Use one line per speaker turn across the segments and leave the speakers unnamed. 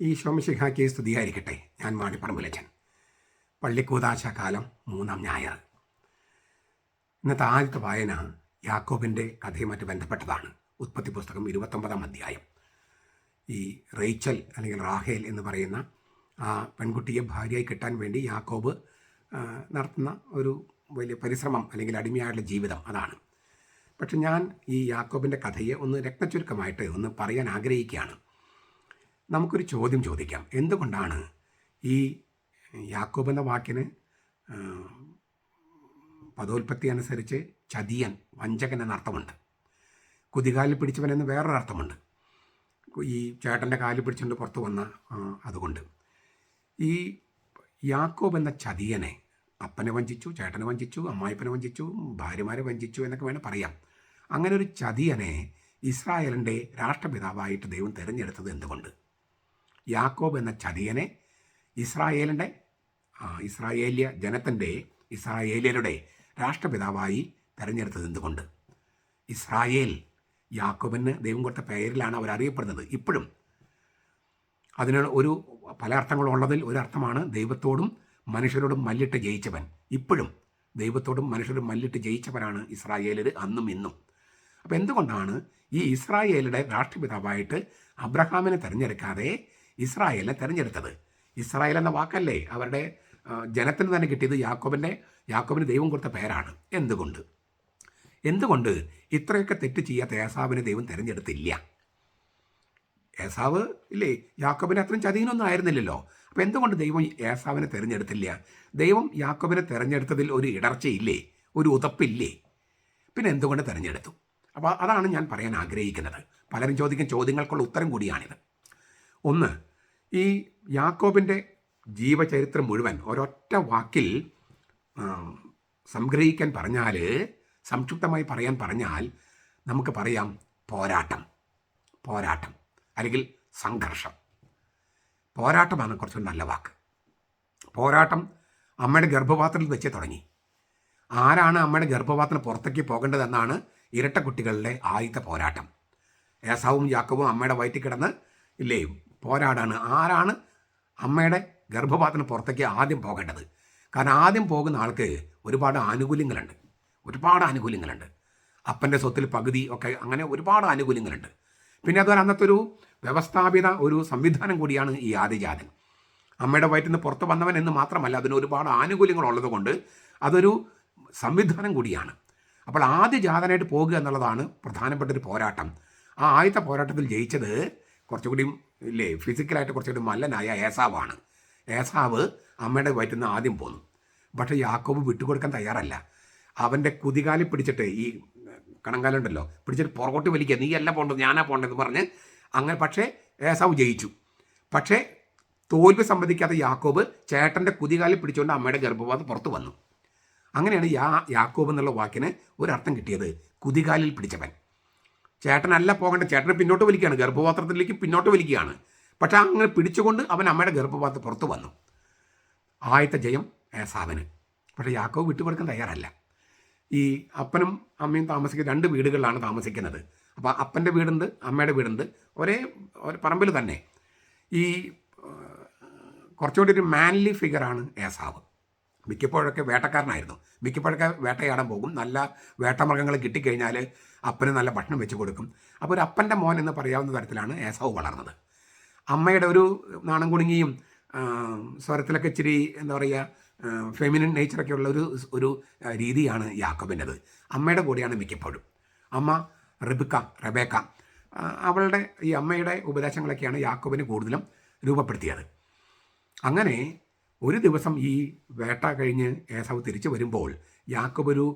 ഈ ശോമശിഖാക്ക് സ്തുതിയായിരിക്കട്ടെ. ഞാൻ മാണിപ്പറമ്പിലച്ചൻ പള്ളിക്കൂതാശ കാലം മൂന്നാം ഞായർ. ഇന്നത്തെ ആദ്യത്തെ വായന യാക്കോബിന്റെ കഥയുമായിട്ട് ബന്ധപ്പെട്ടതാണ്. ഉത്പത്തി പുസ്തകം ഇരുപത്തൊമ്പതാം അധ്യായം. ഈ റേച്ചൽ അല്ലെങ്കിൽ റാഹേൽ എന്ന് പറയുന്ന ആ പെൺകുട്ടിയെ ഭാര്യയായി കിട്ടാൻ വേണ്ടി യാക്കോബ് നടത്തുന്ന ഒരു വലിയ പരിശ്രമം അല്ലെങ്കിൽ അടിമയായുള്ള ജീവിതം അതാണ്. പക്ഷെ ഞാൻ ഈ യാക്കോബിന്റെ കഥയെ ഒന്ന് രക്തചുരുക്കമായിട്ട് ഒന്ന് പറയാൻ ആഗ്രഹിക്കുകയാണ്. നമുക്കൊരു ചോദ്യം ചോദിക്കാം. എന്തുകൊണ്ടാണ് ഈ യാക്കോബ് എന്ന വാക്കിന് പദോൽപത്തി അനുസരിച്ച് ചതിയൻ വഞ്ചകൻ എന്നർത്ഥമുണ്ട് കുതികാലിൽ പിടിച്ചവൻ എന്ന് വേറൊരു അർത്ഥമുണ്ട്. ഈ ചേട്ടന്റെ കാലിൽ പിടിച്ചുകൊണ്ട് പുറത്തു വന്ന അതുകൊണ്ട്. ഈ യാക്കോബ് എന്ന ചതിയനെ അപ്പനെ വഞ്ചിച്ചു ചേട്ടനെ വഞ്ചിച്ചു അമ്മായിപ്പനെ വഞ്ചിച്ചു ഭാര്യമാരെ വഞ്ചിച്ചു എന്നൊക്കെ വേണം പറയാം. അങ്ങനെ ഒരു ചതിയനെ ഇസ്രായേലിന്റെ രാഷ്ട്രപിതാവായിട്ട് ദൈവം തിരഞ്ഞെടുത്തത് എന്തുകൊണ്ട്? യാക്കോബ് എന്ന ചതിയനെ ഇസ്രായേലിന്റെ ഇസ്രായേലിയ ജനത്തിന്റെ ഇസ്രായേലിയരുടെ രാഷ്ട്രപിതാവായി തിരഞ്ഞെടുത്തത് എന്തുകൊണ്ട്? ഇസ്രായേൽ യാക്കോബിന് ദൈവം കൊടുത്ത പേരിലാണ് അവരറിയപ്പെടുന്നത്. ഇപ്പോഴും അതിന് ഒരു പല അർത്ഥങ്ങളുള്ളതിൽ ഒരു അർത്ഥമാണ് ദൈവത്തോടും മനുഷ്യരോടും മല്ലിട്ട് ജയിച്ചവൻ. ഇപ്പോഴും ദൈവത്തോടും മനുഷ്യരും മല്ലിട്ട് ജയിച്ചവനാണ് ഇസ്രായേലർ അന്നും ഇന്നും. അപ്പോൾ എന്തുകൊണ്ടാണ് ഈ ഇസ്രായേലിയുടെ രാഷ്ട്രപിതാവായിട്ട് അബ്രഹാമിനെ തിരഞ്ഞെടുക്കാതെ ഇസ്രായേലിനെ തിരഞ്ഞെടുത്തത്. ഇസ്രായേൽ എന്ന വാക്കല്ലേ അവരുടെ ജനത്തിന് തന്നെ കിട്ടിയത് യാക്കോബിന്റെ യാക്കോബിന് ദൈവം കൊടുത്ത പേരാണ്. എന്തുകൊണ്ട്? എന്തുകൊണ്ട് ഇത്രയൊക്കെ തെറ്റ് ചെയ്യാത്ത ഏസാവിനെ ദൈവം തിരഞ്ഞെടുത്തില്ല? ഏസാവ് ഇല്ലേ യാക്കോബിനെ അത്രയും ചതിയനൊന്നും ആയിരുന്നില്ലല്ലോ. അപ്പം എന്തുകൊണ്ട് ദൈവം ഏസാവിനെ തിരഞ്ഞെടുത്തില്ല? ദൈവം യാക്കോബിനെ തിരഞ്ഞെടുത്തതിൽ ഒരു ഇടർച്ചയില്ലേ ഒരു ഉതപ്പില്ലേ? പിന്നെ എന്തുകൊണ്ട് തിരഞ്ഞെടുത്തു? അപ്പോൾ അതാണ് ഞാൻ പറയാൻ ആഗ്രഹിക്കുന്നത്. പലരും ചോദിക്കുന്ന ചോദ്യങ്ങൾക്കുള്ള ഉത്തരം കൂടിയാണിത്. ഒന്ന് ഈ യാക്കോബിന്റെ ജീവചരിത്രം മുഴുവൻ ഒരൊറ്റ വാക്കിൽ സംഗ്രഹിക്കാൻ പറഞ്ഞാൽ സംക്ഷിപ്തമായി പറയാൻ പറഞ്ഞാൽ നമുക്ക് പറയാം പോരാട്ടം. പോരാട്ടം അല്ലെങ്കിൽ സംഘർഷം. പോരാട്ടമാണ് കുറച്ചുകൂടി നല്ല വാക്ക്. പോരാട്ടം അമ്മയുടെ ഗർഭപാത്രത്തിൽ വെച്ചേ തുടങ്ങി. ആരാണ് അമ്മയുടെ ഗർഭപാത്രം പുറത്തേക്ക് പോകേണ്ടതെന്നാണ് ഇരട്ട കുട്ടികളുടെ ആദ്യത്തെ പോരാട്ടം. ഏസാവും യാക്കവും അമ്മയുടെ വയറ്റിൽ കിടന്ന് ഇല്ലേ പോരാടാണ്. ആരാണ് അമ്മയുടെ ഗർഭപാത്രം പുറത്തേക്ക് ആദ്യം പോകേണ്ടത്? കാരണം ആദ്യം പോകുന്ന ആൾക്ക് ഒരുപാട് ആനുകൂല്യങ്ങളുണ്ട്. ഒരുപാട് ആനുകൂല്യങ്ങളുണ്ട്. അപ്പന്റെ സ്വത്തിൽ പകുതി ഒക്കെ അങ്ങനെ ഒരുപാട് ആനുകൂല്യങ്ങളുണ്ട്. പിന്നെ അതുപോലെ അന്നത്തെ ഒരു വ്യവസ്ഥാപിത ഒരു സംവിധാനം കൂടിയാണ് ഈ ആദിജാതൻ. അമ്മയുടെ വയറ്റിൽ നിന്ന് പുറത്ത് വന്നവൻ എന്ന് മാത്രമല്ല അതിന് ഒരുപാട് ആനുകൂല്യങ്ങൾ ഉള്ളത് കൊണ്ട് അതൊരു സംവിധാനം കൂടിയാണ്. അപ്പോൾ ആദ്യ ജാതനായിട്ട് പോകുക എന്നുള്ളതാണ് പ്രധാനപ്പെട്ട ഒരു പോരാട്ടം. ആ ആദ്യത്തെ പോരാട്ടത്തിൽ ജയിച്ചത് കുറച്ചുകൂടി ഇല്ലേ? ഫിസിക്കലായിട്ട് കുറച്ചുകൂടി മല്ലനായ ഏസാവാണ്. ഏസാവ് അമ്മയുടെ വയറ്റിൽ നിന്ന് ആദ്യം പോന്നു. പക്ഷേ യാക്കോബ് വിട്ടുകൊടുക്കാൻ തയ്യാറല്ല. അവന്റെ കുതികാലി പിടിച്ചിട്ട് ഈ കണങ്കാലുണ്ടല്ലോ പിടിച്ചിട്ട് പുറകോട്ട് വലിക്കുക. നീ അല്ല പോകേണ്ടത് ഞാനാ പോകേണ്ടതെന്ന് പറഞ്ഞ് അങ്ങനെ പക്ഷേ ഏസാവ് ജയിച്ചു. പക്ഷേ തോൽവി സംബന്ധിക്കാത്ത യാക്കോബ് ചേട്ടന്റെ കുതികാലിൽ പിടിച്ചുകൊണ്ട് അമ്മയുടെ ഗർഭപാതം പുറത്തു വന്നു. അങ്ങനെയാണ് യാ യാക്കോബ് എന്നുള്ള വാക്കിന് ഒരർത്ഥം കിട്ടിയത് കുതികാലിൽ പിടിച്ചവൻ. ചേട്ടനല്ല പോകേണ്ട ചേട്ടനെ പിന്നോട്ട് വലിക്കുകയാണ്. ഗർഭപാത്രത്തിലേക്ക് പിന്നോട്ട് വലിക്കുകയാണ്. പക്ഷെ അങ്ങനെ പിടിച്ചുകൊണ്ട് അവൻ അമ്മയുടെ ഗർഭപാത്രം പുറത്തു വന്നു. ആദ്യത്തെ ജയം ഏസാവിന്. പക്ഷേ യാക്കോബ് വിട്ടുകൊടുക്കാൻ തയ്യാറല്ല. ഈ അപ്പനും അമ്മയും താമസിക്കുന്ന രണ്ട് വീടുകളിലാണ് താമസിക്കുന്നത്. അപ്പോൾ അപ്പന്റെ വീടുണ്ട് അമ്മയുടെ വീടുണ്ട്. ഒരേ ഒരു പറമ്പിൽ തന്നെ. ഈ കുറച്ചുകൂടി ഒരു മാൻലി ഫിഗറാണ് ഏസാവ്. മിക്കപ്പോഴൊക്കെ വേട്ടക്കാരനായിരുന്നു. മിക്കപ്പോഴൊക്കെ വേട്ടയാടാൻ പോകും. നല്ല വേട്ടമൃഗങ്ങൾ കിട്ടിക്കഴിഞ്ഞാൽ അപ്പന് നല്ല ഭക്ഷണം വെച്ച് കൊടുക്കും. അപ്പോൾ ഒരു അപ്പന്റെ മോൻ എന്ന് പറയാവുന്ന തരത്തിലാണ് ഏസാവ് വളർന്നത്. അമ്മയുടെ ഒരു നാണം കുണുങ്ങിയും സ്വരത്തിലൊക്കെ ഇച്ചിരി എന്താ പറയുക ഫെമിനിൻ നേച്ചറൊക്കെ ഉള്ള ഒരു ഒരു രീതിയാണ് യാക്കോബിന്റെത്. അമ്മയുടെ കൂടെയാണ് മിക്കപ്പോഴും. അമ്മ റിബിക്ക റബേക്ക അവളുടെ ഈ അമ്മയുടെ ഉപദേശങ്ങളൊക്കെയാണ് യാക്കോബിന് കൂടുതലും രൂപപ്പെടുത്തിയത്. അങ്ങനെ ഒരു ദിവസം ഈ വേട്ട കഴിഞ്ഞ് ഏസാവ് തിരിച്ചു വരുമ്പോൾ യാക്കോബ് ഒരു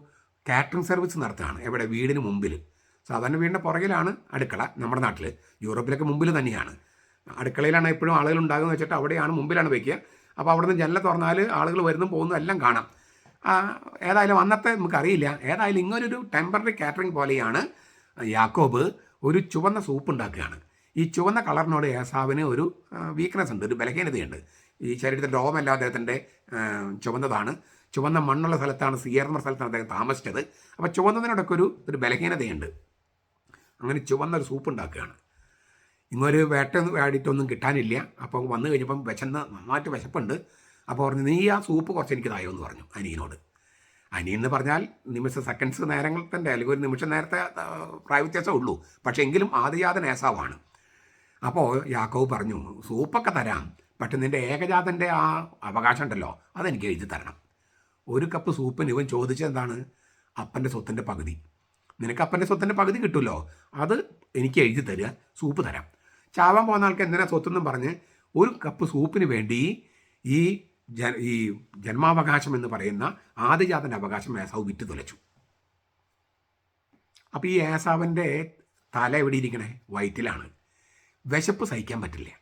കാറ്ററിംഗ് സർവീസ് നടത്തുകയാണ്. എവിടെ? വീടിന് മുമ്പിൽ സാധാരണ വീടിന്റെ പുറകിലാണ് അടുക്കള നമ്മുടെ നാട്ടിൽ യൂറോപ്പിലൊക്കെ മുമ്പിൽ തന്നെയാണ്. അടുക്കളയിലാണ് എപ്പോഴും ആളുകൾ ഉണ്ടാകുന്നത് വെച്ചിട്ട് അവിടെയാണ് മുമ്പിലാണ് വയ്ക്കുക അപ്പോൾ അവിടെ നിന്ന് ജനല തുറന്നാൽ ആളുകൾ വരുന്നു പോകുന്നു എല്ലാം കാണാം. ഏതായാലും അന്നത്തെ നമുക്കറിയില്ല ഏതായാലും ഇങ്ങനൊരു ടെമ്പററി കാറ്ററിംഗ് പോലെയാണ് യാക്കോബ് ഒരു ചുവന്ന സൂപ്പ് ഉണ്ടാക്കുകയാണ്. ഈ ചുവന്ന കളറിനോട് ഏസാവിന് ഒരു വീക്ക്നെസ് ഉണ്ട് ഒരു ബലഹീനതയുണ്ട്. ഈ ശരീരത്തിന്റെ രോമമെല്ലാം അദ്ദേഹത്തിന്റെ ചുവന്നതാണ്. ചുവന്ന മണ്ണുള്ള സ്ഥലത്താണ് സിയർന്ന സ്ഥലത്താണ് അദ്ദേഹം താമസിച്ചത്. അപ്പോൾ ചുവന്നതിനോടൊക്കെ ഒരു ഒരു ബലഹീനതയുണ്ട്. അങ്ങനെ ചുവന്ന ഒരു സൂപ്പ് ഉണ്ടാക്കുകയാണ്. ഇങ്ങൊരു വേട്ട വേടിയിട്ടൊന്നും കിട്ടാനില്ല. അപ്പോൾ വന്നു കഴിഞ്ഞപ്പം വിശന്ന് നന്നായിട്ട് വിശപ്പുണ്ട്. അപ്പോൾ പറഞ്ഞു നീ ആ സൂപ്പ് കുറച്ച് എനിക്ക് തായോ എന്ന് പറഞ്ഞു അനിയനോട് അനിയൻ എന്ന് പറഞ്ഞാൽ നിമിഷ സെക്കൻഡ്സ് നേരങ്ങൾ തന്നെ അല്ലെങ്കിൽ ഒരു നിമിഷം നേരത്തെ പ്രായവ്യത്യാസം ഉള്ളൂ. പക്ഷേ എങ്കിലും ആദ്യാതൻ ഏസാവാണ് അപ്പോൾ യാക്കോവ് പറഞ്ഞു സൂപ്പൊക്കെ തരാം. പക്ഷെ നിന്റെ ഏകജാതന്റെ ആ അവകാശം ഉണ്ടല്ലോ അതെനിക്ക് എഴുതി തരണം. ഒരു കപ്പ് സൂപ്പിന് ഇവൻ ചോദിച്ചെന്താണ് അപ്പന്റെ സ്വത്തിന്റെ പകുതി. നിനക്ക് അപ്പന്റെ സ്വത്തിന്റെ പകുതി കിട്ടുമല്ലോ അത് എനിക്ക് എഴുതി തരിക സൂപ്പ് തരാം. ചാവാൻ പോകുന്ന ആൾക്ക് എന്തിനാ സ്വത്തെന്നും പറഞ്ഞ് ഒരു കപ്പ് സൂപ്പിന് വേണ്ടി ഈ ജ ഈ ജന്മാവകാശം എന്ന് പറയുന്ന ആദിജാതന്റെ അവകാശം ഏസാവ് വിറ്റ് തുലച്ചു. അപ്പോൾ ഈ ഏസാവിന്റെ തല എവിടെ ഇരിക്കണേ? വയറ്റിലാണ്. വിശപ്പ് സഹിക്കാൻ പറ്റില്ല.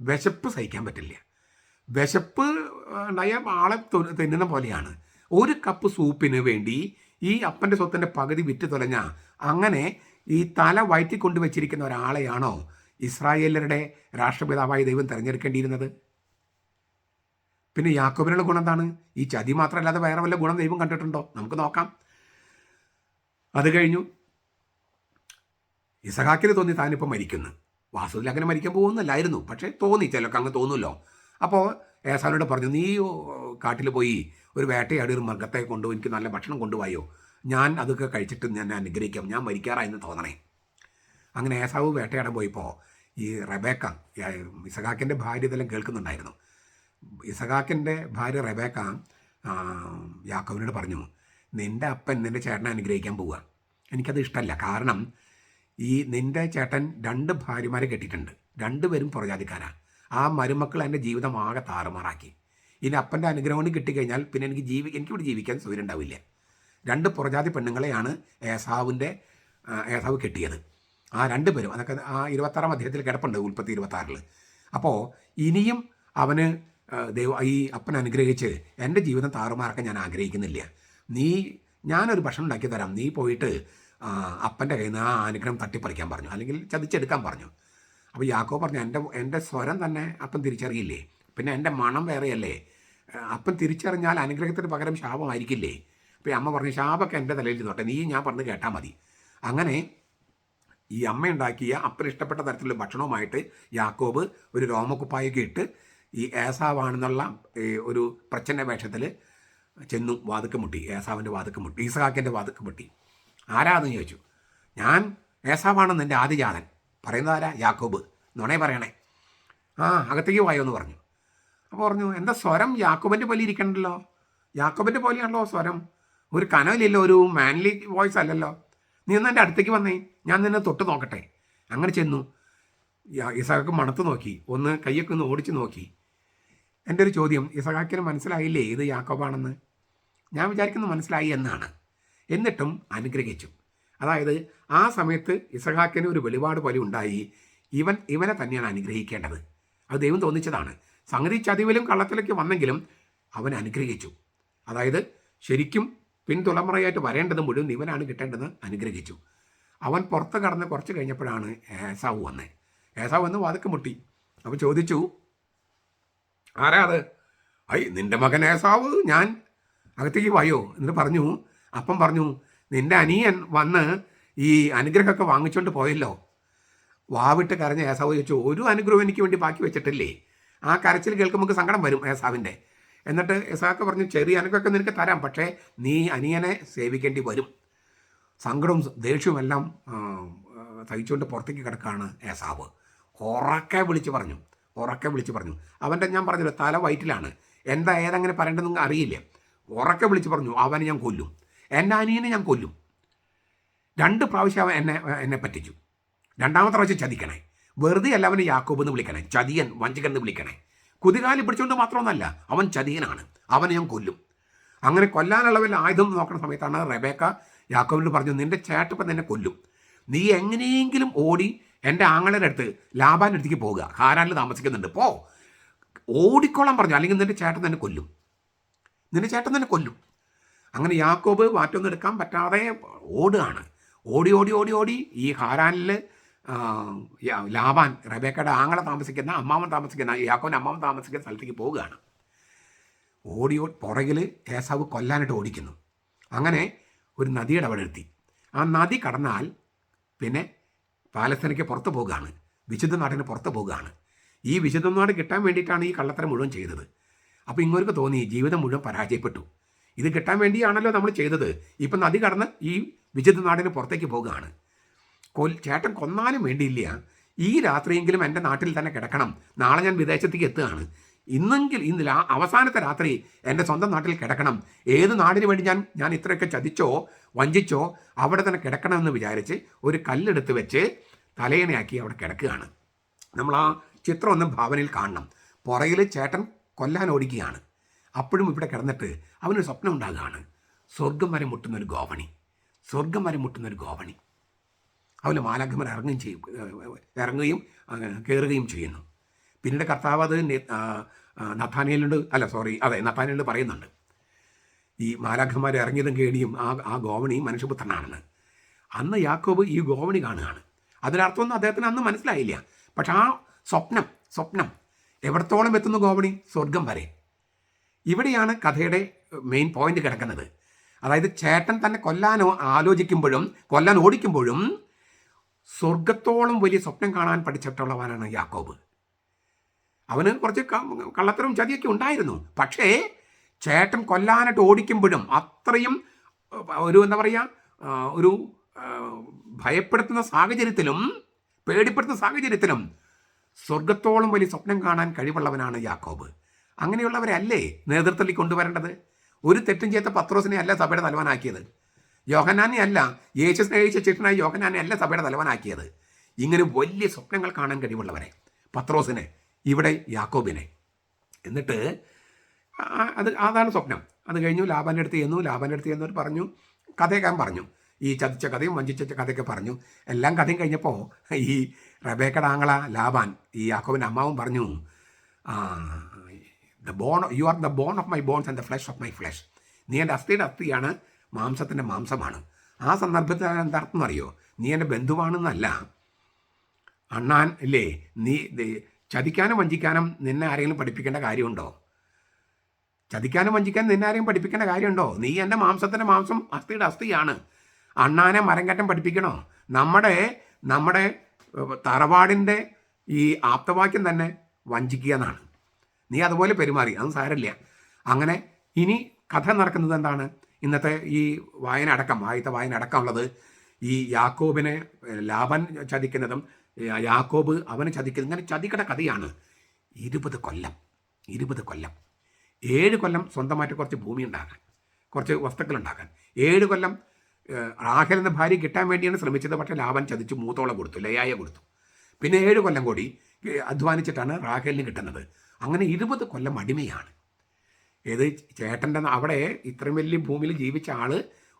വിശപ്പ് സഹിക്കാൻ പറ്റില്ല. വിശപ്പ് ഉണ്ടായ ആളെ തിന്നുന്ന പോലെയാണ്. ഒരു കപ്പ് സൂപ്പിന് വേണ്ടി ഈ അപ്പന്റെ സ്വത്തിന്റെ പകുതി വിറ്റ് തുലഞ്ഞ അങ്ങനെ ഈ തല വയറ്റി കൊണ്ടുവച്ചിരിക്കുന്ന ഒരാളെയാണോ ഇസ്രായേലരുടെ രാഷ്ട്രപിതാവായി ദൈവം തിരഞ്ഞെടുക്കേണ്ടിയിരുന്നത്? പിന്നെ യാക്കോബിനുള്ള ഗുണം എന്താണ്? ഈ ചതി മാത്രമല്ലാതെ വേറെ വല്ല ഗുണം ദൈവം കണ്ടിട്ടുണ്ടോ? നമുക്ക് നോക്കാം. അത് കഴിഞ്ഞു. ഇസഹാക്കിന് തോന്നി താനിപ്പോൾ മരിക്കുന്നു. വാസ്തുവിൽ അങ്ങനെ മരിക്കാൻ പോകുന്നല്ലായിരുന്നു. പക്ഷേ തോന്നി ചിലർക്ക് അങ്ങ് തോന്നുമല്ലോ. അപ്പോൾ ഏസാനോട് പറഞ്ഞു നീ കാട്ടിൽ പോയി ഒരു വേട്ടയാടി ഒരു മൃഗത്തെ കൊണ്ടു എനിക്ക് നല്ല ഭക്ഷണം കൊണ്ടുപോയോ? ഞാൻ അതൊക്കെ കഴിച്ചിട്ട് ഞാൻ അനുഗ്രഹിക്കാം. ഞാൻ മരിക്കാറായെന്ന് തോന്നണേ. അങ്ങനെ ഏസാവ് വേട്ടയാടാൻ പോയപ്പോൾ ഈ റബേക്ക ഇസഹാക്കിന്റെ ഭാര്യ ഇതെല്ലാം കേൾക്കുന്നുണ്ടായിരുന്നു. ഇസഹാക്കിന്റെ ഭാര്യ റബേക്ക യാക്കോവിനോട് പറഞ്ഞു നിന്റെ അപ്പൻ നിന്റെ ചേട്ടനെ അനുഗ്രഹിക്കാൻ പോവുക. എനിക്കത് ഇഷ്ടമല്ല കാരണം ഈ നിന്റെ ചേട്ടൻ രണ്ട് ഭാര്യമാരെ കെട്ടിയിട്ടുണ്ട്. രണ്ടുപേരും പുറജാതിക്കാരാണ് ആ മരുമക്കൾ എന്റെ ജീവിതം ആകെ താറുമാറാക്കി. ഇനി അപ്പന്റെ അനുഗ്രഹം കൊണ്ട് കിട്ടിക്കഴിഞ്ഞാൽ പിന്നെ എനിക്ക് ജീവി എനിക്കിവിടെ ജീവിക്കാൻ സൗകര്യം ഉണ്ടാവില്ല. രണ്ട് പുറജാതി പെണ്ണുങ്ങളെയാണ് ഏസാവിന്റെ ഏസാവ് കെട്ടിയത്. ആ രണ്ട് പേരും അതൊക്കെ ആ ഇരുപത്താറാം അധ്യായത്തിൽ കിടപ്പുണ്ട് ഉൽപ്പത്തി ഇരുപത്താറിൽ അപ്പോൾ ഇനിയും അവന് ദൈവ ഈ അപ്പൻ അനുഗ്രഹിച്ച് എന്റെ ജീവിതം താറുമാറാക്കാൻ ഞാൻ ആഗ്രഹിക്കുന്നില്ല. നീ ഞാനൊരു ഭക്ഷണം ഉണ്ടാക്കി തരാം. നീ പോയിട്ട് അപ്പന്റെ കയ്യിൽ നിന്ന് ആ അനുഗ്രഹം തട്ടിപ്പറിക്കാൻ പറഞ്ഞു. അല്ലെങ്കിൽ ചതിച്ചെടുക്കാൻ പറഞ്ഞു. അപ്പോൾ യാക്കോ പറഞ്ഞു എന്റെ എന്റെ സ്വരം തന്നെ അപ്പൻ തിരിച്ചറിയില്ലേ? പിന്നെ എന്റെ മണം വേറെയല്ലേ? അപ്പം അപ്പൻ തിരിച്ചറിഞ്ഞാൽ അനുഗ്രഹത്തിന് പകരം ശാപമായിരിക്കില്ലേ അപ്പോൾ അമ്മ പറഞ്ഞു ശാപമൊക്കെ എന്റെ തലയിൽ തൊട്ടെ നീ ഞാൻ പറഞ്ഞ് കേട്ടാൽ മതി. അങ്ങനെ ഈ അമ്മ ഉണ്ടാക്കിയ അപ്പന് ഇഷ്ടപ്പെട്ട തരത്തിലുള്ള ഭക്ഷണവുമായിട്ട് യാക്കോബ് ഒരു രോമക്കുപ്പായൊക്കെ ഇട്ട് ഈ ഏസാവാണെന്നുള്ള ഒരു പ്രച്ഛന്ന വേഷത്തിൽ ചെന്നു വാതുക്ക് മുട്ടി. ഏസാവിന്റെ വാതുക്ക് മുട്ടി. ഈസഹാക്കിന്റെ ആരാന്ന് ചോദിച്ചു. ഞാൻ ഏസാവാണെന്ന് എന്റെ ആദിജാതൻ പറയുന്നത് ആരാ? യാക്കോബ്. നുണേ പറയണേ. ആ അകത്തേക്ക് വായോ എന്ന് പറഞ്ഞു. അപ്പോൾ പറഞ്ഞു എന്താ സ്വരം? യാക്കോബിന്റെ പോലെ ഇരിക്കണ്ടല്ലോ. യാക്കോബിന്റെ പോലെയാണല്ലോ സ്വരം. ഒരു കനവിലില്ലോ ഒരു മാൻലി വോയിസ് അല്ലല്ലോ. നീ ഒന്ന് എന്റെ അടുത്തേക്ക് വന്നേ. ഞാൻ നിന്നെ തൊട്ട് നോക്കട്ടെ. അങ്ങനെ ചെന്നു. ഇസഹാക്ക് മണത്ത് നോക്കി. ഒന്ന് കയ്യൊക്കെ ഒന്ന് ഓടിച്ച് നോക്കി. എന്റെ ഒരു ചോദ്യം ഇസഹാക്കിന് മനസ്സിലായില്ലേ ഇത് യാക്കോബാണെന്ന്? ഞാൻ വിചാരിക്കുന്നത് മനസ്സിലായി എന്നാണ്. എന്നിട്ടും അനുഗ്രഹിച്ചു. അതായത് ആ സമയത്ത് ഇസഹാക്കിന് ഒരു വെളിപാട് പോലെ ഉണ്ടായി. ഇവൻ ഇവനെ തന്നെയാണ് അനുഗ്രഹിക്കേണ്ടത്. അത് ദൈവം തോന്നിച്ചതാണ്. സംഗതി ചതിവിലും കള്ളത്തിലേക്ക് വന്നെങ്കിലും അവൻ അനുഗ്രഹിച്ചു. അതായത് ശരിക്കും പിൻതുലമുറയായിട്ട് വരേണ്ടത് മുഴുവൻ ഇവനാണ് കിട്ടേണ്ടത് അനുഗ്രഹിച്ചു. അവൻ പുറത്ത് കടന്ന് കുറച്ച് കഴിഞ്ഞപ്പോഴാണ് ഏസാവ് വന്നത് ഏസാവ് വന്ന് വാതുക്ക് മുട്ടി. അപ്പോൾ ചോദിച്ചു ആരാ അത്? ഐ നിന്റെ മകൻ ഏസാവ്. ഞാൻ. അകത്തേക്ക് വായോ എന്നിട്ട് പറഞ്ഞു. അപ്പം പറഞ്ഞു നിന്റെ അനിയൻ വന്ന് ഈ അനുഗ്രഹമൊക്കെ വാങ്ങിച്ചുകൊണ്ട് പോയല്ലോ. വാവിട്ട് കരഞ്ഞ ഏസാവ് ചോദിച്ചു ഒരു അനുഗ്രഹം എനിക്ക് വേണ്ടി ബാക്കി വെച്ചിട്ടില്ലേ? ആ കരച്ചിൽ കേൾക്കുമ്പോൾ നമുക്ക് സങ്കടം വരും ഏസാവിന്റെ. എന്നിട്ട് ഏസാക്ക് പറഞ്ഞു ചെറിയ അനുഗ്രഹമൊക്കെ നിനക്ക് തരാം പക്ഷേ നീ അനിയനെ സേവിക്കേണ്ടി വരും. സങ്കടവും ദേഷ്യവും എല്ലാം ആ, ആ, സഹിച്ചുകൊണ്ട് പുറത്തേക്ക് കിടക്കുകയാണ് ഏസാവ്. ഉറക്കെ വിളിച്ച് പറഞ്ഞു ഉറക്കെ വിളിച്ച് പറഞ്ഞു. അവന്റെ ഞാൻ പറഞ്ഞല്ലോ തല വയറ്റിലാണ്. എന്താ ഏതങ്ങനെ പറയേണ്ടതെന്ന് അറിയില്ല. ഉറക്കെ വിളിച്ച് പറഞ്ഞു അവനെ ഞാൻ കൊല്ലും. എന്റെ അനിയനെ ഞാൻ കൊല്ലും. രണ്ട് പ്രാവശ്യം അവൻ എന്നെ എന്നെ പറ്റിച്ചു. രണ്ടാമത്തെ പ്രാവശ്യം ചതിക്കണേ. വെറുതെ അല്ല അവനെ യാക്കോബ് എന്ന് വിളിക്കണേ ചതിയൻ വഞ്ചകൻ എന്ന് വിളിക്കണേ. കുതികാലി പിടിച്ചുകൊണ്ട് മാത്രമൊന്നല്ല അവൻ ചതിയനാണ്. അവനെ ഞാൻ കൊല്ലും. അങ്ങനെ കൊല്ലാനുള്ള വല്ല ആയുധം നോക്കുന്ന സമയത്താണ് റെബേക്ക യാക്കോബിനോട് പറഞ്ഞു നിന്റെ ചേട്ടപ്പം നിന്നെ കൊല്ലും. നീ എങ്ങനെയെങ്കിലും ഓടി എന്റെ ആങ്ങളുടെ അടുത്ത് ലാബാന്റെ അടുത്തേക്ക് പോകുക ഹാരാനിൽ താമസിക്കുന്നുണ്ട്. പോ. ഓടിക്കോളാൻ പറഞ്ഞു. അല്ലെങ്കിൽ നിന്റെ ചേട്ടൻ തന്നെ കൊല്ലും. നിന്റെ ചേട്ടൻ തന്നെ കൊല്ലും. അങ്ങനെ യാക്കോബ് മാറ്റൊന്നും എടുക്കാൻ പറ്റാതെ ഓടുകയാണ്. ഓടി ഓടി ഓടി ഓടി ഈ ഹാരാനിൽ ലാബാൻ റബേക്കയുടെ ആങ്ങളെ താമസിക്കുന്ന അമ്മാവൻ താമസിക്കുന്ന യാക്കോന്റെ അമ്മാവൻ താമസിക്കുന്ന സ്ഥലത്തേക്ക് പോവുകയാണ്. ഓടി പുറകിൽ ഏസാവ് കൊല്ലാനായിട്ട് ഓടിക്കുന്നു. അങ്ങനെ ഒരു നദിയുടെ അവിടെ എത്തി. ആ നദി കടന്നാൽ പിന്നെ പാലസ്തീനയ്ക്ക് പുറത്ത് പോവുകയാണ്. വിശുദ്ധ നാടിന് പുറത്ത് പോവുകയാണ്. ഈ വിശുദ്ധ നാട് കിട്ടാൻ വേണ്ടിയിട്ടാണ് ഈ കള്ളത്തരം മുഴുവൻ ചെയ്തത്. അപ്പോൾ ഇങ്ങോട്ട് തോന്നി ജീവിതം മുഴുവൻ പരാജയപ്പെട്ടു. ഇത് കിട്ടാൻ വേണ്ടിയാണല്ലോ നമ്മൾ ചെയ്തത്. ഇപ്പം നദി കടന്ന് ഈ വിജിത് നാടിന് പുറത്തേക്ക് പോകുകയാണ് കൊൽ ചേട്ടൻ കൊന്നാലും വേണ്ടിയില്ല. ഈ രാത്രിയെങ്കിലും എന്റെ നാട്ടിൽ തന്നെ കിടക്കണം. നാളെ ഞാൻ വിദേശത്തേക്ക് എത്തുകയാണ്. ഇന്നെങ്കിൽ ഇന്ന് അവസാനത്തെ രാത്രി എന്റെ സ്വന്തം നാട്ടിൽ കിടക്കണം. ഏത് നാടിന് വേണ്ടി ഞാൻ ഞാൻ ഇത്രയൊക്കെ ചതിച്ചോ വഞ്ചിച്ചോ അവിടെ തന്നെ കിടക്കണമെന്ന് വിചാരിച്ച് ഒരു കല്ലെടുത്ത് വെച്ച് തലയണയാക്കി അവിടെ കിടക്കുകയാണ്. നമ്മൾ ആ ചിത്രം ഒന്ന് ഭാവനയിൽ കാണണം. പുറകിൽ ചേട്ടൻ കൊല്ലാൻ ഓടിക്കുകയാണ്. അപ്പോഴും ഇവിടെ കിടന്നിട്ട് അവനൊരു സ്വപ്നം ഉണ്ടാകുകയാണ് സ്വർഗം വരെ മുട്ടുന്ന ഒരു ഗോവണി. സ്വർഗം വരെ മുട്ടുന്ന ഒരു ഗോവണി. അവന് മാലാഖമാർ ഇറങ്ങുകയും ചെയ്യും ഇറങ്ങുകയും കയറുകയും ചെയ്യുന്നു. പിന്നീട് കർത്താവ് അത് നെ- ആ, ആ, നഥാനിയലിനോട് അല്ല സോറി അതെ നഥാനയിലുണ്ട് പറയുന്നുണ്ട്. ഈ മാലാഖമാർ ഇറങ്ങിയതും കേടിയും ആ ആ ഗോവണി മനുഷ്യപുത്രനാണെന്ന്. അന്ന് യാക്കോബ് ഈ ഗോവണി കാണുകയാണ്. അതിനർത്ഥമൊന്നും അദ്ദേഹത്തിന് അന്ന് മനസ്സിലായില്ല. പക്ഷെ ആ സ്വപ്നം സ്വപ്നം എവിടത്തോളം എത്തുന്നു ഗോവണി? സ്വർഗം വരെ. ഇവിടെയാണ് കഥയുടെ മെയിൻ പോയിന്റ് കിടക്കുന്നത്. അതായത് ചേട്ടൻ തന്നെ കൊല്ലാനോ ആലോചിക്കുമ്പോഴും കൊല്ലാൻ ഓടിക്കുമ്പോഴും സ്വർഗത്തോളം വലിയ സ്വപ്നം കാണാൻ പഠിച്ചിട്ടുള്ളവനാണ് യാക്കോബ്. അവന് കുറച്ച് കള്ളത്തരവും ചതിയൊക്കെ ഉണ്ടായിരുന്നു. പക്ഷേ ചേട്ടൻ കൊല്ലാനായിട്ട് ഓടിക്കുമ്പോഴും അത്രയും ഒരു എന്താ പറയുക ഒരു ഭയപ്പെടുത്തുന്ന സാഹചര്യത്തിലും പേടിപ്പെടുത്തുന്ന സാഹചര്യത്തിലും സ്വർഗത്തോളം വലിയ സ്വപ്നം കാണാൻ കഴിവുള്ളവനാണ് യാക്കോബ്. അങ്ങനെയുള്ളവരല്ലേ നേതൃത്വത്തിൽ കൊണ്ടുവരേണ്ടത്? ഒരു തെറ്റും ചെയ്ത പത്രോസിനെ അല്ല സഭയുടെ തലവനാക്കിയത്. യോഹനാനെ അല്ല യേശു സ്നേഹിച്ച ചേട്ടനായി യോഹനാനെ അല്ല സഭയുടെ തലവനാക്കിയത്. ഇങ്ങനെ വലിയ സ്വപ്നങ്ങൾ കാണാൻ കഴിവുള്ളവരെ പത്രോസിനെ ഇവിടെ യാക്കോബിനെ. എന്നിട്ട് അത് അതാണ് സ്വപ്നം. അത് കഴിഞ്ഞു ലാബാന്റെ അടുത്ത് ചെന്നു ലാബാന്റെ അടുത്ത് ചെന്നവർ പറഞ്ഞു കഥയൊക്കെ പറഞ്ഞു. ഈ ചതിച്ച കഥയും വഞ്ചിച്ച കഥയൊക്കെ പറഞ്ഞു. എല്ലാം കഥയും കഴിഞ്ഞപ്പോൾ ഈ റബേക്കടാങ്ങള ലാബാൻ ഈ യാക്കോബിന്റെ അമ്മാവും പറഞ്ഞു the bone you are the bone of my bones and the flesh of my flesh നീ എന്റെ അസ്ഥിയുടെ അസ്ഥിയാണ് മാംസത്തിന്റെ മാംസമാണ്. ആ സന്ദർഭത്തിൽ എന്താ അർത്ഥം അറിയോ? നീ എന്റെ ബന്ധുവാണെന്നല്ല. അണ്ണാൻ ഇല്ലേ? നീ ചതിക്കാനും വഞ്ചിക്കാനും നിന്നെ ആരെങ്കിലും പഠിപ്പിക്കേണ്ട കാര്യമുണ്ടോ? ചതിക്കാനും വഞ്ചിക്കാനും നിന്നെ ആരെയും പഠിപ്പിക്കേണ്ട കാര്യമുണ്ടോ? നീ എന്റെ മാംസത്തിന്റെ മാംസം അസ്ഥിയുടെ അസ്ഥിയാണ്. അണ്ണാനെ മരംകറ്റം പഠിപ്പിക്കണോ? നമ്മുടെ നമ്മുടെ തറവാടിന്റെ ഈ ആപ്തവാക്യം തന്നെ വഞ്ചിക്കുക എന്നാണ്. നീ അതുപോലെ പെരുമാറി അത് സാരമില്ല. അങ്ങനെ ഇനി കഥ നടക്കുന്നത് എന്താണ്? ഇന്നത്തെ ഈ വായന അടക്കം ആദ്യത്തെ വായന അടക്കമുള്ളത് ഈ യാക്കോബിനെ ലാഭൻ ചതിക്കുന്നതും യാക്കോബ് അവനെ ചതിക്കുന്നത് ഇങ്ങനെ ചതിക്കട കഥയാണ്. ഇരുപത് കൊല്ലം ഇരുപത് കൊല്ലം. ഏഴ് കൊല്ലം സ്വന്തമായിട്ട് കുറച്ച് ഭൂമി ഉണ്ടാക്കാൻ കുറച്ച് വസ്തുക്കൾ ഉണ്ടാക്കാൻ. ഏഴ് കൊല്ലം റാഹൽ എന്ന ഭാര്യ കിട്ടാൻ വേണ്ടിയാണ് ശ്രമിച്ചത്. പക്ഷേ ലാഭൻ ചതിച്ച് മൂത്തോളം കൊടുത്തു ലയായ കൊടുത്തു. പിന്നെ ഏഴ് കൊല്ലം കൂടി അധ്വാനിച്ചിട്ടാണ് റാഹേലിന് കിട്ടുന്നത്. അങ്ങനെ ഇരുപത് കൊല്ലം അടിമയാണ്. ഏത് ചേട്ടന്റെ അവിടെ ഇത്രയും വലിയ ഭൂമിയിൽ ജീവിച്ച ആൾ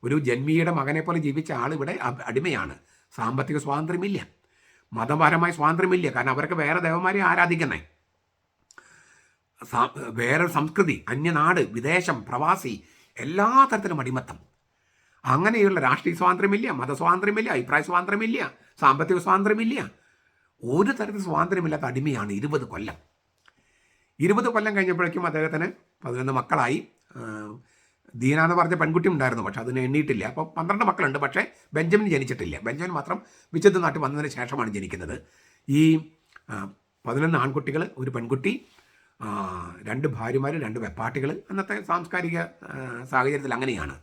ഒരു ജന്മിയുടെ മകനെ പോലെ ജീവിച്ച ആൾ ഇവിടെ അടിമയാണ്. സാമ്പത്തിക സ്വാതന്ത്ര്യമില്ല. മതപരമായ സ്വാതന്ത്ര്യമില്ല. കാരണം അവർക്ക് വേറെ ദേവന്മാരെ ആരാധിക്കുന്നേ? വേറെ സംസ്കൃതി അന്യനാട് വിദേശം പ്രവാസി എല്ലാ തരത്തിലും അടിമത്തം. അങ്ങനെയുള്ള രാഷ്ട്രീയ സ്വാതന്ത്ര്യമില്ല മതസ്വാതന്ത്ര്യമില്ല അഭിപ്രായ സ്വാതന്ത്ര്യമില്ല സാമ്പത്തിക സ്വാതന്ത്ര്യമില്ല. ഒരു തരത്തിൽ സ്വാതന്ത്ര്യമില്ലാത്ത അടിമയാണ് ഇരുപത് കൊല്ലം. ഇരുപത് കൊല്ലം കഴിഞ്ഞപ്പോഴേക്കും അദ്ദേഹത്തിന് പതിനൊന്ന് മക്കളായി. ദീന എന്ന് പറഞ്ഞ പെൺകുട്ടി ഉണ്ടായിരുന്നു പക്ഷെ അതിനെ എണ്ണിയിട്ടില്ല. അപ്പോൾ പന്ത്രണ്ട് മക്കളുണ്ട് പക്ഷേ ബെഞ്ചമിൻ ജനിച്ചിട്ടില്ല. ബെഞ്ചമിൻ മാത്രം വിശുദ്ധ നാട്ടിൽ വന്നതിന് ശേഷമാണ് ജനിക്കുന്നത്. ഈ പതിനൊന്ന് ആൺകുട്ടികൾ ഒരു പെൺകുട്ടി രണ്ട് ഭാര്യമാർ രണ്ട് വെപ്പാട്ടികൾ അന്നത്തെ സാംസ്കാരിക സാഹചര്യത്തിൽ അങ്ങനെയാണ്.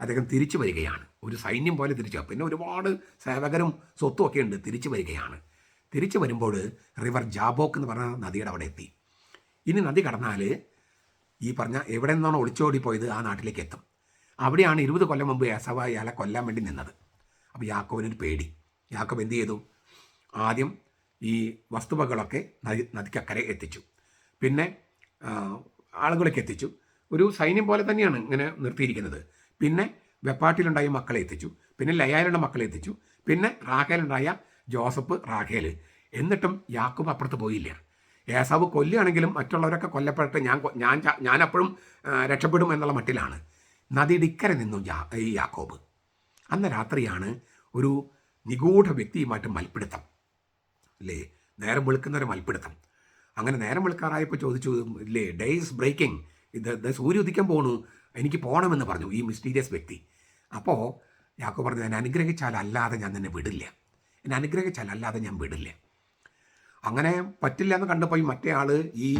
അദ്ദേഹം തിരിച്ചു വരികയാണ്. ഒരു സൈന്യം പോലെ തിരിച്ചു പിന്നെ ഒരുപാട് സേവകരും സ്വത്തും ഒക്കെ ഉണ്ട് തിരിച്ചു വരികയാണ്. തിരിച്ചു വരുമ്പോൾ റിവർ ജാബോക്ക് എന്ന് പറഞ്ഞ നദിയുടെ അവിടെ എത്തി. ഇനി നദി കടന്നാൽ ഈ പറഞ്ഞ എവിടെ നിന്നാണ് ഒളിച്ചോടി പോയത് ആ നാട്ടിലേക്ക് എത്തും. അവിടെയാണ് ഇരുപത് കൊല്ലം മുമ്പ് യേസവ ഇയാളെ കൊല്ലാൻ വേണ്ടി നിന്നത്. അപ്പോൾ യാക്കോവിനൊരു പേടി. യാക്കോബ് എന്ത് ചെയ്തു? ആദ്യം ഈ വസ്തുവകളൊക്കെ നദി നദിക്കക്കരെ എത്തിച്ചു. പിന്നെ ആളുകളൊക്കെ എത്തിച്ചു. ഒരു സൈന്യം പോലെ തന്നെയാണ് ഇങ്ങനെ നിർത്തിയിരിക്കുന്നത്. പിന്നെ വെപ്പാട്ടിലുണ്ടായ മക്കളെ എത്തിച്ചു. പിന്നെ ലയാലുള്ള മക്കളെ എത്തിച്ചു. പിന്നെ റാഖേലുണ്ടായ ജോസഫ് റാഖേൽ എന്നിട്ടും യാക്കോബ് അപ്പുറത്ത് പോയില്ല. ഏസാവ് കൊല്ലുകയാണെങ്കിലും മറ്റുള്ളവരൊക്കെ കൊല്ലപ്പെട്ട് ഞാൻ ഞാൻ ഞാൻ അപ്പോഴും രക്ഷപ്പെടും എന്നുള്ള മട്ടിലാണ്. നദിയുടെ ഇക്കരെ നിന്നു ഈ യാക്കോബ്. അന്ന് രാത്രിയാണ് ഒരു നിഗൂഢ വ്യക്തിയുമായിട്ട് മൽപ്പിടുത്തം. അല്ലേ നേരം വെളുക്കുന്ന മൽപ്പിടുത്തം. അങ്ങനെ നേരം വെളുക്കാറായപ്പോൾ ചോദിച്ചു ഇല്ലേ ഡേയ്സ് ബ്രേക്കിംഗ് ഇത് സൂര്യ ഉദിക്കാൻ പോണു. എനിക്ക് പോകണമെന്ന് പറഞ്ഞു ഈ മിസ്റ്റീരിയസ് വ്യക്തി. അപ്പോൾ യാക്കോബ് പറഞ്ഞു എന്നെ അനുഗ്രഹിച്ചാൽ അല്ലാതെ ഞാൻ നിന്നെ വിടില്ല. എന്നെ അനുഗ്രഹിച്ചാൽ അല്ലാതെ ഞാൻ വിടില്ല. അങ്ങനെ പറ്റില്ല എന്ന് കണ്ടപ്പോൾ ഈ മറ്റേ ആൾ ഈ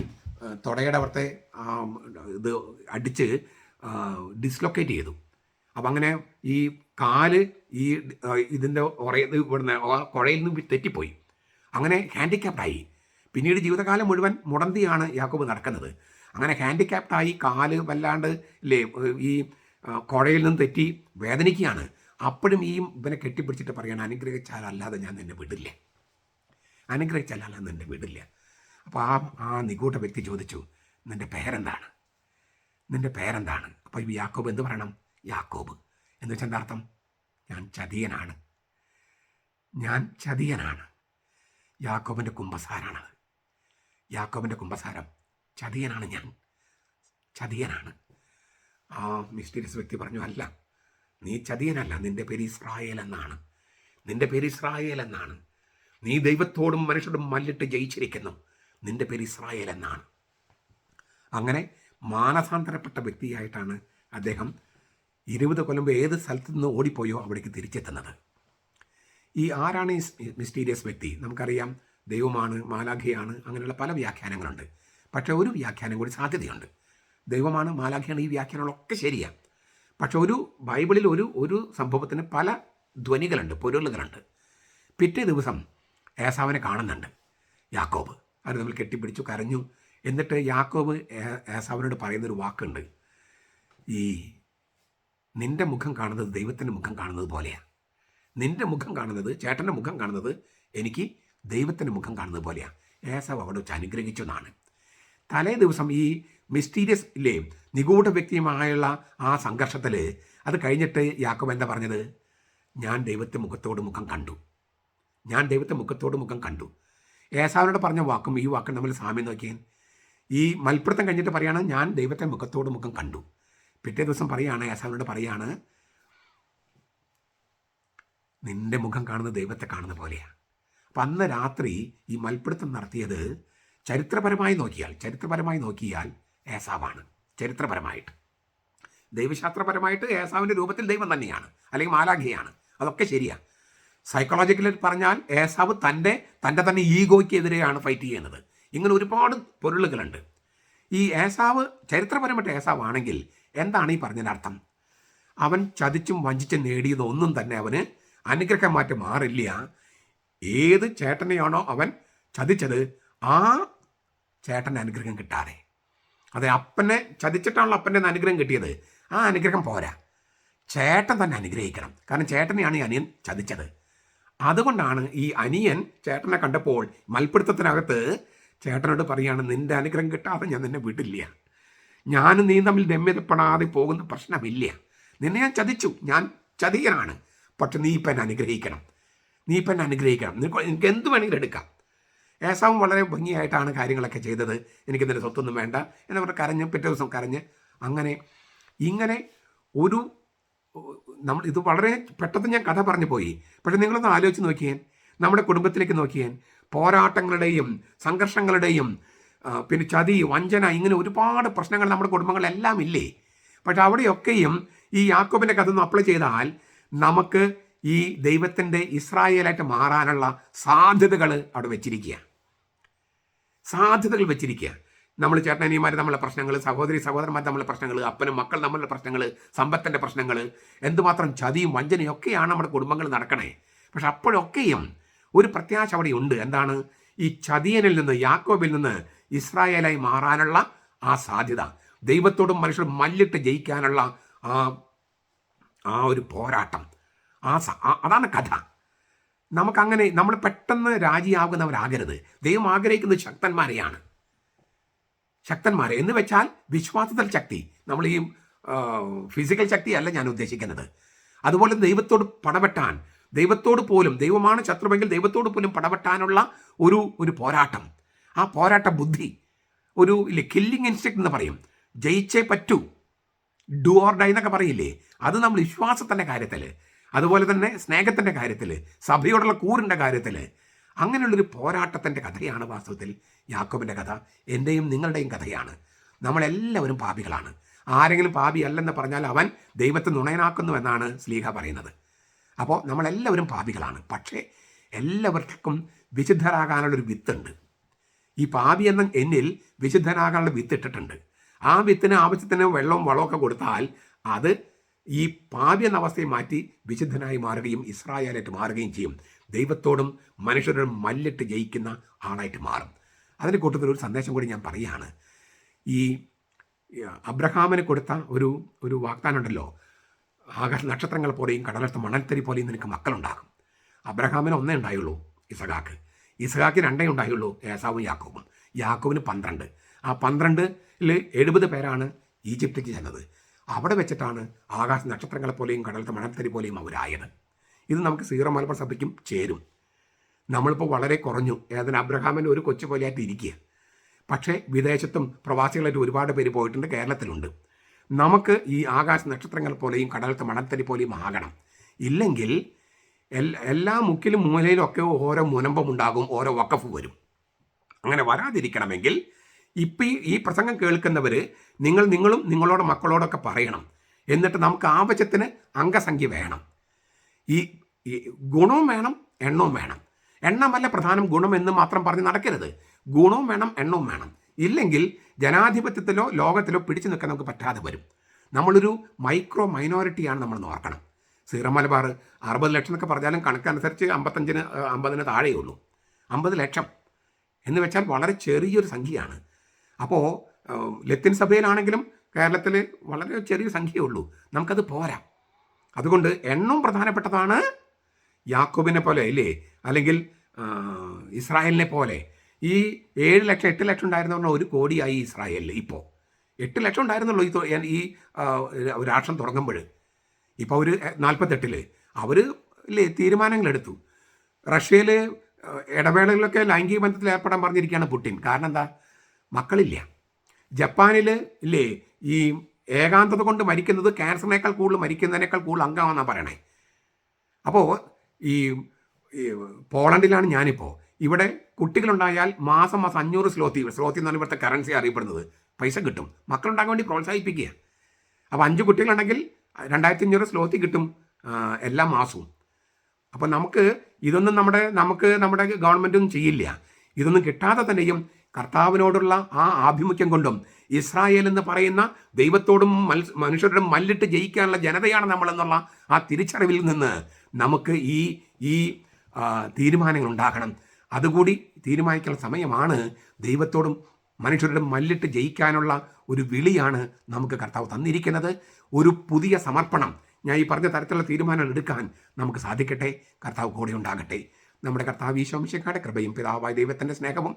തുടയുടെ അവിടുത്തെ ഇത് അടിച്ച് ഡിസ്ലൊക്കേറ്റ് ചെയ്തു. അപ്പം അങ്ങനെ ഈ കാൽ ഈ ഇതിന്റെ ഉറയത് ഇവിടുന്ന് കുഴയിൽ നിന്ന് തെറ്റിപ്പോയി. അങ്ങനെ ഹാൻഡിക്യാപ്ഡായി പിന്നീട് ജീവിതകാലം മുഴുവൻ മുടന്തിയാണ് യാക്കോബ് നടക്കുന്നത്. അങ്ങനെ ഹാൻഡിക്യാപ്ഡായി കാൽ വല്ലാണ്ട് ഇല്ലേ ഈ കുഴയിൽ നിന്ന് തെറ്റി വേദനിക്കുകയാണ്. അപ്പോഴും ഈ ഇവനെ കെട്ടിപ്പിടിച്ചിട്ട് പറയാൻ അനുഗ്രഹിച്ചാലല്ലാതെ ഞാൻ നിന്നെ വിടില്ല. അനുഗ്രഹിച്ചാലല്ലാതെ നിന്റെ വീടില്ല. അപ്പോൾ ആ ആ നിഗൂഢ വ്യക്തി ചോദിച്ചു നിന്റെ പേരെന്താണ്? നിന്റെ പേരെന്താണ്? അപ്പോൾ ഈ യാക്കോബ് എന്ത് പറയണം? യാക്കോബ്. എന്ന് വെച്ചാൽ എന്താ അർത്ഥം? ഞാൻ ചതിയനാണ്. ഞാൻ ചതിയനാണ്. യാക്കോബിന്റെ കുംഭസാരാണത് യാക്കോബിന്റെ കുംഭസാരം ചതിയനാണ് ഞാൻ. ചതിയനാണ്. ആ മിസ്റ്റീരിയസ് വ്യക്തി പറഞ്ഞു അല്ല നീ ചതിയനല്ല നിന്റെ പേര് ഇസ്രായേൽ എന്നാണ്. നിന്റെ പേര് ഇസ്രായേൽ എന്നാണ്. നീ ദൈവത്തോടും മനുഷ്യരോടും മല്ലിട്ട് ജയിച്ചിരിക്കുന്നു. നിന്റെ പേര് ഇസ്രായേൽ എന്നാണ്. അങ്ങനെ മാനസാന്തരപ്പെട്ട വ്യക്തിയായിട്ടാണ് അദ്ദേഹം ഇരുപത് കൊല്ലുമ്പോൾ ഏത് സ്ഥലത്തു നിന്ന് ഓടിപ്പോയോ അവിടേക്ക് തിരിച്ചെത്തുന്നത്. ഈ ആരാണ് ഈ മിസ്റ്റീരിയസ് വ്യക്തി? നമുക്കറിയാം ദൈവമാണ് മാലാഖിയാണ് അങ്ങനെയുള്ള പല വ്യാഖ്യാനങ്ങളുണ്ട്. പക്ഷേ ഒരു വ്യാഖ്യാനം കൂടി സാധ്യതയുണ്ട്. ദൈവമാണ് മാലാഖിയാണ് ഈ വ്യാഖ്യാനങ്ങളൊക്കെ ശരിയാണ് പക്ഷെ ഒരു ബൈബിളിൽ ഒരു ഒരു സംഭവത്തിന് പല ധ്വനികളുണ്ട് പൊരുളുകളുണ്ട്. പിറ്റേ ദിവസം ഏസാവിനെ കാണുന്നുണ്ട്. യാക്കോബ്. അവർ നമ്മൾ കെട്ടിപ്പിടിച്ചു കരഞ്ഞു. എന്നിട്ട് യാക്കോബ് ഏസാവിനോട് പറയുന്നൊരു വാക്കുണ്ട്. ഈ നിന്റെ മുഖം കാണുന്നത് ദൈവത്തിന്റെ മുഖം കാണുന്നത് പോലെയാണ് നിന്റെ മുഖം കാണുന്നത് ചേട്ടന്റെ മുഖം കാണുന്നത് എനിക്ക് ദൈവത്തിന്റെ മുഖം കാണുന്നത് പോലെയാണ് ഏസാവ് അവിടെ വെച്ച് അനുഗ്രഹിച്ചു എന്നാണ്. തലേ ദിവസം ഈ മിസ്റ്റീരിയസ് ഇല്ലേ നിഗൂഢ വ്യക്തിയുമായുള്ള ആ സംഘർഷത്തിൽ അത് കഴിഞ്ഞിട്ട് യാക്കോബ് എന്താ പറഞ്ഞത്? ഞാൻ ദൈവത്തെ മുഖത്തോട് മുഖം കണ്ടു. ഞാൻ ദൈവത്തെ മുഖത്തോട് മുഖം കണ്ടു. ഏസാവിനോട് പറഞ്ഞ വാക്കും ഈ വാക്കും നമ്മൾ സാമ്യം നോക്കിയാൽ ഈ മൽപ്പിടുത്തം കഴിഞ്ഞിട്ട് പറയാണ് ഞാൻ ദൈവത്തെ മുഖത്തോട് മുഖം കണ്ടു. പിറ്റേ ദിവസം പറയാണ് ഏസാവിനോട് പറയാണ് നിന്റെ മുഖം കാണുന്ന ദൈവത്തെ കാണുന്ന പോലെയാണ് അപ്പം അന്ന് രാത്രി ഈ മൽപ്പിടുത്തം നടത്തിയത് ചരിത്രപരമായി നോക്കിയാൽ ചരിത്രപരമായി നോക്കിയാൽ ഏസാവാണ്. ചരിത്രപരമായിട്ട്. ദൈവശാസ്ത്രപരമായിട്ട് ഏസാവിന്റെ രൂപത്തിൽ ദൈവം തന്നെയാണ്. അല്ലെങ്കിൽ മാലാഖിയാണ്. അതൊക്കെ ശരിയാണ് സൈക്കോളജിക്കലി പറഞ്ഞാൽ ഏസാവ് തന്റെ തന്റെ തന്നെ ഈഗോയ്ക്ക് എതിരെയാണ് ഫൈറ്റ് ചെയ്യുന്നത്. ഇങ്ങനെ ഒരുപാട് പൊരുളുകളുണ്ട്. ഈ ഏസാവ് ചരിത്രപരമായിട്ട് ഏസാവ് ആണെങ്കിൽ എന്താണ് ഈ പറഞ്ഞതിന്റെ അർത്ഥം? അവൻ ചതിച്ചും വഞ്ചിച്ചും നേടിയതൊന്നും തന്നെ അവന് അനുഗ്രഹമായിട്ട് മാറില്ല. ഏത് ചേട്ടനെയാണോ അവൻ ചതിച്ചത് ആ ചേട്ടന്റെ അനുഗ്രഹം കിട്ടാതെ. അതെ അപ്പനെ ചതിച്ചിട്ടാണല്ലോ അപ്പന്റെ അനുഗ്രഹം കിട്ടിയത്. ആ അനുഗ്രഹം പോരാ. ചേട്ടൻ തന്നെ അനുഗ്രഹിക്കണം. കാരണം ചേട്ടനെയാണ് ഈ അനിയൻ ചതിച്ചത്. അതുകൊണ്ടാണ് ഈ അനിയൻ ചേട്ടനെ കണ്ടപ്പോൾ മൽപ്പിടുത്തത്തിനകത്ത് ചേട്ടനോട് പറയാണ് നിന്റെ അനുഗ്രഹം കിട്ടാതെ ഞാൻ നിന്നെ വിടില്ല. ഞാനും നീ തമ്മിൽ രമ്യതപ്പെടാതെ പോകുന്ന പ്രശ്നമില്ല. നിന്നെ ഞാൻ ചതിച്ചു. ഞാൻ ചതിയനാണ്. പക്ഷെ നീ ഇപ്പം എന്നെ അനുഗ്രഹിക്കണം. നീ ഇപ്പം എന്നെ അനുഗ്രഹിക്കണം. നിനക്ക് എനിക്ക് എന്ത് വേണമെങ്കിലും എടുക്കാം. ഏസാവും വളരെ ഭംഗിയായിട്ടാണ് കാര്യങ്ങളൊക്കെ ചെയ്തത്. എനിക്ക് നിന്റെ സ്വത്തൊന്നും വേണ്ട. എന്ന് പറഞ്ഞ് കരഞ്ഞ് പിറ്റേ ദിവസം കരഞ്ഞ് അങ്ങനെ ഇങ്ങനെ ഒരു നമ്മൾ ഇത് വളരെ പെട്ടെന്ന് ഞാൻ കഥ പറഞ്ഞു പോയി. പക്ഷെ നിങ്ങളൊന്ന് ആലോചിച്ച് നോക്കിയേൻ നമ്മുടെ കുടുംബത്തിലേക്ക് നോക്കിയേൻ പോരാട്ടങ്ങളുടെയും സംഘർഷങ്ങളുടെയും പിന്നെ ചതി വഞ്ചന ഇങ്ങനെ ഒരുപാട് പ്രശ്നങ്ങൾ നമ്മുടെ കുടുംബങ്ങളിലെല്ലാം ഇല്ലേ? പക്ഷെ അവിടെയൊക്കെയും ഈ യാക്കോബിന്റെ കഥ ഒന്ന് അപ്ലൈ ചെയ്താൽ നമുക്ക് ഈ ദൈവത്തിന്റെ ഇസ്രായേലായിട്ട് മാറാനുള്ള സാധ്യതകൾ അവിടെ വെച്ചിരിക്കുക സാധ്യതകൾ വെച്ചിരിക്കുക നമ്മൾ ചേട്ടനിയമാർ തമ്മിലുള്ള പ്രശ്നങ്ങൾ സഹോദരി സഹോദരന്മാർ തമ്മിലുള്ള പ്രശ്നങ്ങൾ അപ്പനും മക്കൾ തമ്മിലുള്ള പ്രശ്നങ്ങൾ സമ്പത്തിന്റെ പ്രശ്നങ്ങൾ എന്തുമാത്രം ചതിയും വഞ്ചനയും ഒക്കെയാണ് നമ്മുടെ കുടുംബങ്ങൾ നടക്കണേ. പക്ഷെ അപ്പോഴൊക്കെയും ഒരു പ്രത്യാശ അവിടെ ഉണ്ട് എന്താണ്? ഈ ചതിയനിൽ നിന്ന് യാക്കോബിൽ നിന്ന് ഇസ്രായേലായി മാറാനുള്ള ആ സാധ്യത. ദൈവത്തോടും മനുഷ്യരും മല്ലിട്ട് ജയിക്കാനുള്ള ആ ആ ഒരു പോരാട്ടം. ആ അതാണ് കഥ. നമുക്കങ്ങനെ നമ്മൾ പെട്ടെന്ന് രാജിയാകുന്നവരാകരുത്. ദൈവം ആഗ്രഹിക്കുന്നത് ശക്തന്മാരെയാണ്. ശക്തന്മാരെ. എന്ന് വെച്ചാൽ വിശ്വാസത്തിൽ ശക്തി. നമ്മൾ ഈ ഫിസിക്കൽ ശക്തിയല്ല ഞാൻ ഉദ്ദേശിക്കുന്നത്. അതുപോലെ ദൈവത്തോട് പടവെട്ടാൻ ദൈവത്തോട് പോലും ദൈവമാണ് ശത്രുവെങ്കിൽ ദൈവത്തോട് പോലും പടവെട്ടാനുള്ള ഒരു ഒരു പോരാട്ടം. ആ പോരാട്ട ബുദ്ധി ഒരു ഇല്ലേ കില്ലിങ് ഇൻസ്റ്റിക്ട് എന്ന് പറയും. ജയിച്ചേ പറ്റൂ. ഡു ഓർ ഡൈ എന്നൊക്കെ പറയില്ലേ? അത് നമ്മൾ വിശ്വാസത്തിന്റെ കാര്യത്തിൽ അതുപോലെ തന്നെ സ്നേഹത്തിന്റെ കാര്യത്തിൽ സഭയോടുള്ള കൂറിന്റെ കാര്യത്തിൽ അങ്ങനെയുള്ളൊരു പോരാട്ടത്തിന്റെ കഥയാണ് വാസ്തവത്തിൽ യാക്കോബിന്റെ കഥ. എന്റെയും നിങ്ങളുടെയും കഥയാണ്. നമ്മളെല്ലാവരും പാപികളാണ്. ആരെങ്കിലും പാപി അല്ലെന്ന് പറഞ്ഞാൽ അവൻ ദൈവത്തെ നുണയനാക്കുന്നു എന്നാണ് സ്ലീഹ പറയുന്നത്. അപ്പോൾ നമ്മളെല്ലാവരും പാപികളാണ്. പക്ഷേ എല്ലാവർക്കും വിശുദ്ധരാകാനുള്ളൊരു വിത്തുണ്ട്. ഈ പാപി എന്ന എന്നിൽ വിശുദ്ധനാകാനുള്ള വിത്ത് ഇട്ടിട്ടുണ്ട് ആ വിത്തിന് ആവശ്യത്തിന് വെള്ളവും വളമൊക്കെ കൊടുത്താൽ അത് ഈ പാപി എന്ന അവസ്ഥയെ മാറ്റി വിശുദ്ധനായി മാറുകയും ഇസ്രായേലായിട്ട് മാറുകയും ചെയ്യും. ദൈവത്തോടും മനുഷ്യരോടും മല്ലിട്ട് ജയിക്കുന്ന ആളായിട്ട് മാറും. അതിന്റെ കൂട്ടത്തിൽ ഒരു സന്ദേശം കൂടി ഞാൻ പറയുകയാണ്. ഈ അബ്രഹാമിന് കൊടുത്ത ഒരു ഒരു വാഗ്ദാനമുണ്ടല്ലോ. ആകാശ നക്ഷത്രങ്ങൾ പോലെയും കടലത്ത് മണൽത്തരി പോലെയും നിനക്ക് മക്കളുണ്ടാകും. അബ്രഹാമിന് ഒന്നേ ഉണ്ടായുള്ളൂ ഇസഹാക്ക്. ഇസഹാക്ക് രണ്ടേ ഉണ്ടായുള്ളൂ ഏസാവും യാക്കോബും. യാക്കോബിന് പന്ത്രണ്ട്. ആ പന്ത്രണ്ടിൽ എഴുപത് പേരാണ് ഈജിപ്തിലേക്ക് ചെന്നത്. അവിടെ വെച്ചിട്ടാണ് ആകാശ നക്ഷത്രങ്ങളെ പോലെയും കടലത്തെ മണൽത്തരി പോലെയും അവരായത്. ഇത് നമുക്ക് സീറോ മലബാർ സഭയ്ക്കും ചേരും. നമ്മളിപ്പോൾ വളരെ കുറഞ്ഞു. ഏതിന് അബ്രഹാമിന്റെ ഒരു കൊച്ചു പോലെയായിട്ട് ഇരിക്കുക. പക്ഷേ വിദേശത്തും പ്രവാസികളായിട്ട് ഒരുപാട് പേര് പോയിട്ടുണ്ട് കേരളത്തിലുണ്ട്. നമുക്ക് ഈ ആകാശ നക്ഷത്രങ്ങൾ പോലെയും കടലത്തെ മണത്തരി പോലെയും ആകണം. ഇല്ലെങ്കിൽ എല്ലാ മുക്കിലും മൂലയിലും ഒക്കെ ഓരോ മുനമ്പമുണ്ടാകും ഓരോ വക്കഫ് വരും. അങ്ങനെ വരാതിരിക്കണമെങ്കിൽ ഇപ്പം ഈ പ്രസംഗം കേൾക്കുന്നവർ നിങ്ങൾ നിങ്ങളും നിങ്ങളോട് മക്കളോടൊക്കെ പറയണം. എന്നിട്ട് നമുക്ക് ആവശ്യത്തിന് അംഗസംഖ്യ വേണം. ഈ ഗുണവും വേണം എണ്ണവും വേണം. എണ്ണമല്ല പ്രധാനം ഗുണം എന്ന് മാത്രം പറഞ്ഞ് നടക്കരുത്. ഗുണവും വേണം എണ്ണവും വേണം. ഇല്ലെങ്കിൽ ജനാധിപത്യത്തിലോ ലോകത്തിലോ പിടിച്ചു നിൽക്കാൻ നമുക്ക് പറ്റാതെ വരും. നമ്മളൊരു മൈക്രോ മൈനോറിറ്റിയാണ് നമ്മൾ നോക്കണം. സീറോ മലബാർ അറുപത് ലക്ഷം എന്നൊക്കെ പറഞ്ഞാലും കണക്കനുസരിച്ച് അമ്പത്തഞ്ചിന് അമ്പതിന് താഴെയേ ഉള്ളൂ അമ്പത് ലക്ഷം. എന്ന് വെച്ചാൽ വളരെ ചെറിയൊരു സംഖ്യയാണ്. അപ്പോൾ ലത്തിൻ സഭയിലാണെങ്കിലും കേരളത്തിൽ വളരെ ചെറിയ സംഖ്യയേ ഉള്ളൂ. നമുക്കത് പോരാ. അതുകൊണ്ട് എണ്ണവും പ്രധാനപ്പെട്ടതാണ് യാക്കോബിനെ പോലെ അല്ലേ അല്ലെങ്കിൽ ഇസ്രായേലിനെ പോലെ. ഈ ഏഴ് ലക്ഷം എട്ട് ലക്ഷം ഉണ്ടായിരുന്ന ഒരു കോടിയായി ഇസ്രായേലിൽ ഇപ്പോൾ എട്ട് ലക്ഷം ഉണ്ടായിരുന്നുള്ളൂ ഈ ഈ രാഷ്ട്രം തുടങ്ങുമ്പോൾ. ഇപ്പോൾ അവർ നാൽപ്പത്തെട്ടിൽ അവർ ഇല്ലേ തീരുമാനങ്ങളെടുത്തു. റഷ്യയിൽ ഇടവേളകളിലൊക്കെ ലൈംഗിക ബന്ധത്തിൽ ഏർപ്പെടാൻ പറഞ്ഞിരിക്കുകയാണ് പുട്ടിൻ കാരണം എന്താ? മക്കളില്ല. ജപ്പാനിൽ ഇല്ലേ ഈ ഏകാന്തത കൊണ്ട് മരിക്കുന്നത് ക്യാൻസറിനേക്കാൾ കൂടുതൽ മരിക്കുന്നതിനേക്കാൾ കൂടുതൽ അംഗമാണെന്നാണ് പറയണേ. അപ്പോൾ ഈ പോളണ്ടിലാണ് ഞാനിപ്പോൾ ഇവിടെ കുട്ടികളുണ്ടായാൽ മാസം മാസം അഞ്ഞൂറ് സ്ലോത്തി സ്ലോത്തി എന്നാണ് ഇവിടുത്തെ കറൻസി അറിയപ്പെടുന്നത്. പൈസ കിട്ടും. മക്കളുണ്ടാകാൻ വേണ്ടി പ്രോത്സാഹിപ്പിക്കുക. അപ്പോൾ അഞ്ച് കുട്ടികളുണ്ടെങ്കിൽ രണ്ടായിരത്തി അഞ്ഞൂറ് സ്ലോത്തി കിട്ടും എല്ലാ മാസവും. അപ്പോൾ നമുക്ക് ഇതൊന്നും നമ്മുടെ നമുക്ക് നമ്മുടെ ഗവൺമെന്റൊന്നും ചെയ്യില്ല. ഇതൊന്നും കിട്ടാതെ തന്നെയും കർത്താവിനോടുള്ള ആ ആഭിമുഖ്യം കൊണ്ടും ഇസ്രായേൽ എന്ന് പറയുന്ന ദൈവത്തോടും മനുഷ്യരോടും മല്ലിട്ട് ജയിക്കാനുള്ള ജനതയാണ് നമ്മളെന്നുള്ള ആ തിരിച്ചറിവിൽ നിന്ന് നമുക്ക് ഈ ഈ തീരുമാനങ്ങൾ ഉണ്ടാകണം. അതുകൂടി തീരുമാനിക്കാനുള്ള സമയമാണ് ദൈവത്തോടും മനുഷ്യരോടും മല്ലിട്ട് ജയിക്കാനുള്ള ഒരു വിളിയാണ് നമുക്ക് കർത്താവ് തന്നിരിക്കുന്നത്. ഒരു പുതിയ സമർപ്പണം. ഞാൻ ഈ പറഞ്ഞ തരത്തിലുള്ള തീരുമാനങ്ങൾ എടുക്കാൻ നമുക്ക് സാധിക്കട്ടെ. കർത്താവ് കൂടെ ഉണ്ടാകട്ടെ. നമ്മുടെ കർത്താവ് ഈശോംശക്കാരുടെ കൃപയും പിതാവായ ദൈവത്തിന്റെ സ്നേഹവും